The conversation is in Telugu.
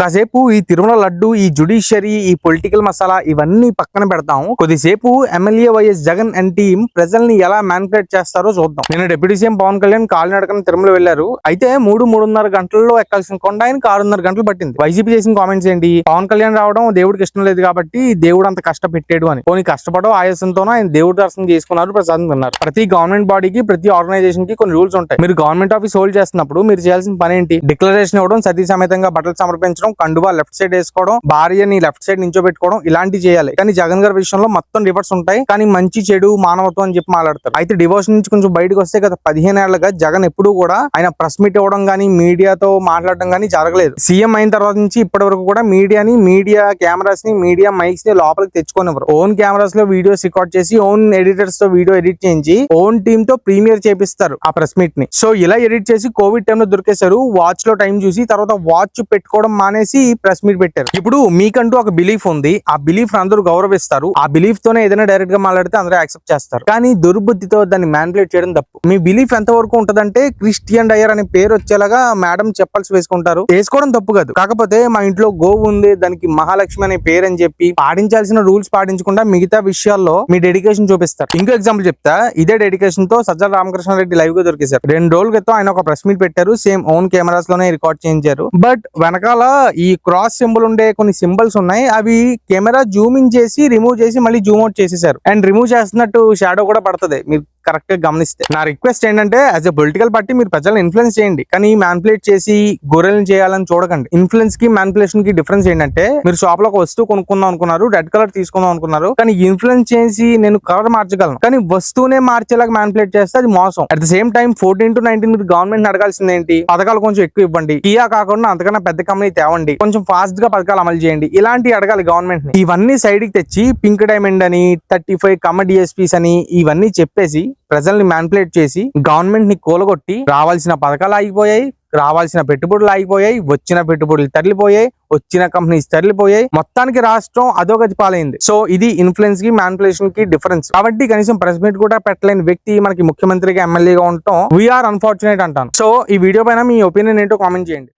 కాసేపు ఈ తిరుమల లడ్డు ఈ జుడిషియరీ ఈ పొలిటికల్ మసాలా ఇవన్నీ పక్కన పెడతాం కొద్దిసేపు MLA YS Jagan and team ప్రజల్ని ఎలా మ్యానిపులేట్ చేస్తారో చూద్దాం. నేను డిప్యూటీ సీఎం పవన్ కళ్యాణ్ కాలినడకన తిరుమల వెళ్ళారు అయితే మూడు మూడున్నర గంటల్లో ఎక్కాల్సిన కొండ ఆయనకి ఆరున్నర గంటలు పట్టింది. వైసీపీ చేసిన కామెంట్స్ ఏంటి? పవన్ కళ్యాణ్ రావడం దేవుడికి ఇష్టం లేదు కాబట్టి దేవుడు అంత కష్టపెట్టాడు అని. కొన్ని కష్టపడో ఆయాసంతోనో ఆయన దేవుడి దర్శనం చేసుకున్నారు ప్రసాదం తిన్నారు. ప్రతి గవర్నమెంట్ బాడీకి ప్రతి ఆర్గనైజేషన్కి కొన్ని రూల్స్ ఉంటాయి. మీరు గవర్నమెంట్ ఆఫీస్ హోల్డ్ చేస్తున్నప్పుడు మీరు చేయాల్సిన పని ఏంటి? డిక్లరేషన్ ఇవ్వడం సతీ సమేతంగా బట్టలు సమర్పించడం కండువా లెఫ్ట్ సైడ్ వేసుకోవడం భార్యని లెఫ్ట్ సైడ్ నించోబెట్టుకోవడం ఇలాంటివి చేయాలి. కానీ జగన్ గారి విషయంలో మొత్తం రివర్స్ ఉంటాయి. కానీ మంచి చెడు మానవత్వం అని చెప్పి మాట్లాడతారు. అయితే డివోర్స్ నుంచి కొంచెం బయటకు వస్తే గత పదిహేను ఏళ్ళగా జగన్ ఎప్పుడు కూడా ఆయన ప్రెస్ మీట్ ఇవ్వడం కానీ మీడియాతో మాట్లాడడం కానీ జరగలేదు. సీఎం అయిన తర్వాత నుంచి ఇప్పటి వరకు కూడా మీడియాని మీడియా కెమెరాస్ని మీడియా మైక్స్ని లోపలికి తెచ్చుకోనివ్వరు. ఓన్ కెమెరాస్లో వీడియోస్ రికార్డ్ చేసి ఓన్ ఎడిటర్స్తో వీడియో ఎడిట్ చేయించి ఓన్ టీమ్తో ప్రీమియర్ చేపిస్తారు ఆ ప్రెస్ మీట్ని. సో ఇలా ఎడిట్ చేసి కోవిడ్ టైంలో దొరికేశారు. వాచ్లో టైం చూసి తర్వాత వాచ్ పెట్టుకోవడం మానే అనేసి ప్రెస్ మీట్ పెట్టారు. ఇప్పుడు మీకంటూ ఒక బిలీఫ్ ఉంది. ఆ బిలీఫ్ అందరూ గౌరవిస్తారు. ఆ బిలీఫ్ తోనే ఏదైనా డైరెక్ట్గా మాట్లాడితే అందరూ యాక్సెప్ట్ చేస్తారు. కానీ దుర్బుద్ధితో దాన్ని మ్యాన్పులేట్ చేయడం తప్పు. మీ బిలీఫ్ ఎంత వరకు ఉంటదంటే క్రిస్టియన్ డయర్ అనే పేరు వచ్చేలాగా మేడం చెప్పల్సి వేసుకుంటారు. వేసుకోవడం తప్పు కాదు. కాకపోతే మా ఇంట్లో గోవు ఉంది దానికి మహాలక్ష్మి అనే పేరు అని చెప్పి పాటించాల్సిన రూల్స్ పాటించకుండా మిగతా విషయాల్లో మీ డెడికేషన్ చూపిస్తారు. ఇంకో ఎగ్జాంపుల్ చెప్తా. ఇదే డెడికేషన్తో సజ్జల రామకృష్ణారెడ్డి లైవ్గా దొరికేశారు. రెండు రోజుల క్రితం ఆయన ఒక ప్రెస్ మీట్ పెట్టారు. సేమ్ ఓన్ కెమెరాస్లోనే రికార్డ్ చేయించారు. బట్ వెనకాల ఈ క్రాస్ సింబల్ ఉండే కొన్ని సింబల్స్ ఉన్నాయి. అవి కెమెరా జూమ్ ఇన్ చేసి రిమూవ్ చేసి మళ్ళీ జూమ్ అవుట్ చేసేసారు అండ్ రిమూవ్ చేస్తున్నట్టు షాడో కూడా పడుతుంది. మీరు కరెక్ట్గా గమనిస్తే. నా రిక్వెస్ట్ ఏంటంటే యాజ్ ఎ పొలిటికల్ పార్టీ మీరు ప్రజలను ఇన్ఫ్లుయెన్స్ చేయండి. కానీ మ్యాన్పులేట్ చేసి గొర్రెలను చేయాలని చూడకండి. ఇన్ఫ్లుయెన్స్కి మ్యాన్పులేషన్కి డిఫరెన్స్ ఏంటంటే మీరు షాప్లో ఒక వస్తువు కొనుక్కుందాం అనుకున్నారు రెడ్ కలర్ తీసుకుందాం అనుకున్నారు కానీ ఇన్ఫ్లుయెన్స్ చేసి నేను కలర్ మార్చగలను. కానీ వస్తువునే మార్చేలాగా మ్యాన్పులేట్ చేస్తే అది మోసం. At the same time fourteen to nineteen మీరు గవర్నమెంట్ అడగాల్సింది ఏంటి? పథకాలు కొంచెం ఎక్కువ ఇవ్వండి. కియా కాకుండా అంతకన్నా పెద్ద కంపెనీ తేవండి. కొంచెం ఫాస్ట్గా పథకాలు అమలు చేయండి. ఇలాంటివి అడగాలి గవర్నమెంట్ని. ఇవన్నీ సైడ్కి తెచ్చి పింక్ డైమండ్ అని థర్టీ ఫైవ్ కమ్మ డిఎస్పీస్ అని ఇవన్నీ చెప్పేసి ప్రజల్ని మ్యాన్పులేట్ చేసి గవర్నమెంట్ని కూలగొట్టి రావాల్సిన పథకాలు ఆగిపోయాయి రావాల్సిన పెట్టుబడులు ఆగిపోయాయి వచ్చిన పెట్టుబడులు తరలిపోయాయి వచ్చిన కంపెనీస్ తరలిపోయాయి. మొత్తానికి రాష్ట్రం అధోగతి పాలైంది. సో ఇది ఇన్ఫ్లుయెన్స్కి మ్యాన్పులేషన్కి డిఫరెన్స్ కాబట్టి కనీసం ప్రెస్ మీట్ కూడా పెట్టలేని వ్యక్తి మనకి ముఖ్యమంత్రిగా ఎమ్మెల్యేగా ఉండటం వీఆర్ అన్ఫార్చునేట్ అంటాను. సో ఈ వీడియో పైన మీ ఒపీనియన్ ఏంటో కామెంట్ చేయండి.